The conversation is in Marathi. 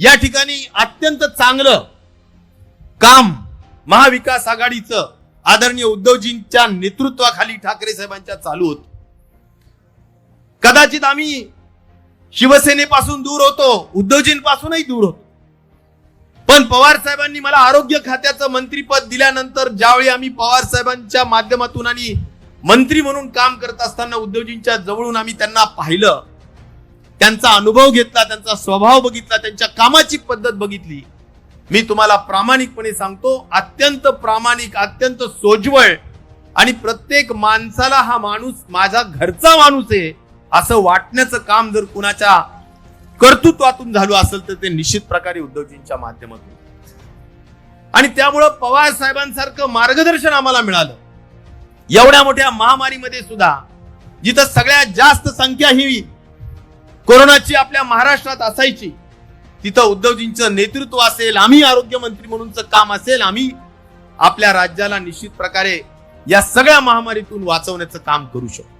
या ठिकाणी अत्यंत चांगलं काम महाविकास आघाडीचं आदरणीय उद्धवजींच्या नेतृत्वाखाली ठाकरे साहेबांच्या चालू होत. कदाचित आम्ही शिवसेनेपासून दूर होतो उद्धवजींपासूनही दूर होतो. पण पवार साहेबांनी मला आरोग्य खात्याचं मंत्रीपद दिल्यानंतर ज्यावेळी आम्ही पवार साहेबांच्या माध्यमातून आणि मंत्री म्हणून काम करत असताना उद्धवजींच्या जवळून आम्ही त्यांना पाहिलं त्यांचा अनुभव घेतला त्यांचा स्वभाव बघितला त्यांच्या कामाची पद्धत बघितली. मी तुम्हाला प्रामाणिकपणे सांगतो अत्यंत प्रामाणिक अत्यंत सोज्वळ आणि प्रत्येक माणसाला हा माणूस माझा घरचा माणूस आहे असं वाटण्याचं काम जर कुणाच्या कर्तृत्वातून झालं असेल तर ते निश्चित प्रकारे उद्धवजींच्या माध्यमातून. आणि त्यामुळं पवार साहेबांसारखं मार्गदर्शन आम्हाला मिळालं. एवढ्या मोठ्या महामारीमध्ये सुद्धा जिथं सगळ्यात जास्त संख्या ही कोरोनाची आपल्या महाराष्ट्रात असायची. तिथं उद्धवजींचं नेतृत्व असेल आम्ही आरोग्यमंत्री म्हणूनचं काम असेल आम्ही आपल्या राज्याला निश्चित प्रकारे या सगळ्या महामारीतून वाचवण्याचं काम करू शकतो.